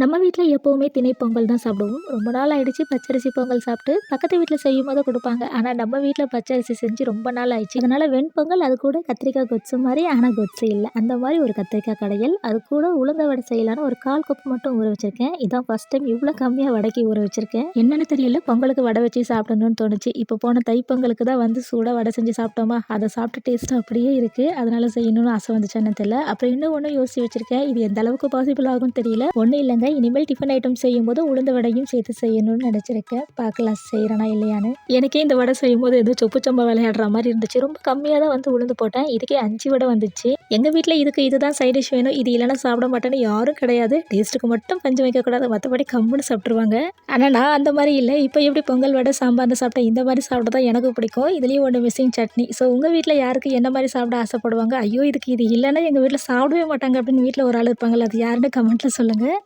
நம்ம வீட்டில் எப்போவுமே திணை பொங்கல் தான் சாப்பிடுவோம். ரொம்ப நாள் ஆயிடுச்சு பச்சரிசி பொங்கல் சாப்பிட்டு பக்கத்து வீட்டில் செய்யும் போது கொடுப்பாங்க. ஆனால் நம்ம வீட்டில் பச்சரிசி செஞ்சு ரொம்ப நாள் ஆயிடுச்சு. அதனால் வெண்பொங்கல் அது கூட கத்திரிக்காய் கொச்சு மாதிரி ஆனால் கொச்சு இல்லை. அந்த மாதிரி ஒரு கத்திரிக்காய் கடையில் அது கூட உளுந்த வடை செய்யலான்னு ஒரு கால் கப் மட்டும் ஊற வச்சிருக்கேன். இதான் ஃபர்ஸ்ட் டைம் இவ்வளோ கம்மியாக வடைக்கு ஊற வச்சிருக்கேன். என்னன்னு தெரியல பொங்கலுக்கு வடை வச்சு சாப்பிடணும்னு தோணுச்சு. இப்போ போன தைப்பொங்கலுக்கு தான் வந்து சூடாக வடை செஞ்சு சாப்பிட்டோமா? அதை சாப்பிட்ட டேஸ்ட் அப்படியே இருக்குது அதனால செய்யணும்னு ஆசை வந்துச்சுன்னு தெரியல. அப்புறம் இன்னும் ஒன்று யோசிச்சு வச்சிருக்கேன். இது எந்த அளவுக்கு பாசிபிள் ஆகும்னு தெரியல. ஒன்றும் இல்லைங்க இனிமேல் டிஃபன் ஐட்டம் செய்யும்போது உளுந்து உளுந்த வடையும் சேர்த்து செய்யணும்னு நினச்சிருக்கேன் பார்க்கலாம் செய்கிறேனா இல்லையான்னு. எனக்கே இந்த வடை செய்யும்போது ஏதோ சொப்பு சம்பா விளையாடுற மாதிரி இருந்துச்சு. ரொம்ப கம்மியாக தான் வந்து உளுந்து போட்டேன். இதுக்கே அஞ்சு வடை வந்துச்சு. எங்கள் வீட்டில் இதுக்கு இதுதான் சைட் டிஷ் வேணும். இது இல்லைன்னா சாப்பிட மாட்டேன்னு யாரும் கிடையாது. டேஸ்ட்டுக்கு மட்டும் பஞ்சம் வைக்கக்கூடாது. மற்றபடி கம்முன்னு சாப்பிட்ருவாங்க ஆனால் நான் அந்த மாதிரி இல்லை. இப்போ எப்படி பொங்கல் வடை சாம்பார்னு சாப்பிட்டேன் இந்த மாதிரி சாப்பிட தான் எனக்கு பிடிக்கும். இதுலேயும் ஒன்று மிஸ்ஸிங் சட்னி. ஸோ உங்கள் வீட்டில் யாருக்கு என்ன மாதிரி சாப்பிட ஆசைப்படுவாங்க? ஐயோ இதுக்கு இது இல்லைன்னா எங்கள் வீட்டில் சாப்பிடவே மாட்டாங்க அப்படின்னு வீட்டில் ஒரு ஆள் இருப்பாங்களே அது யாருன்னு கமெண்ட்டில் சொல்லுங்கள்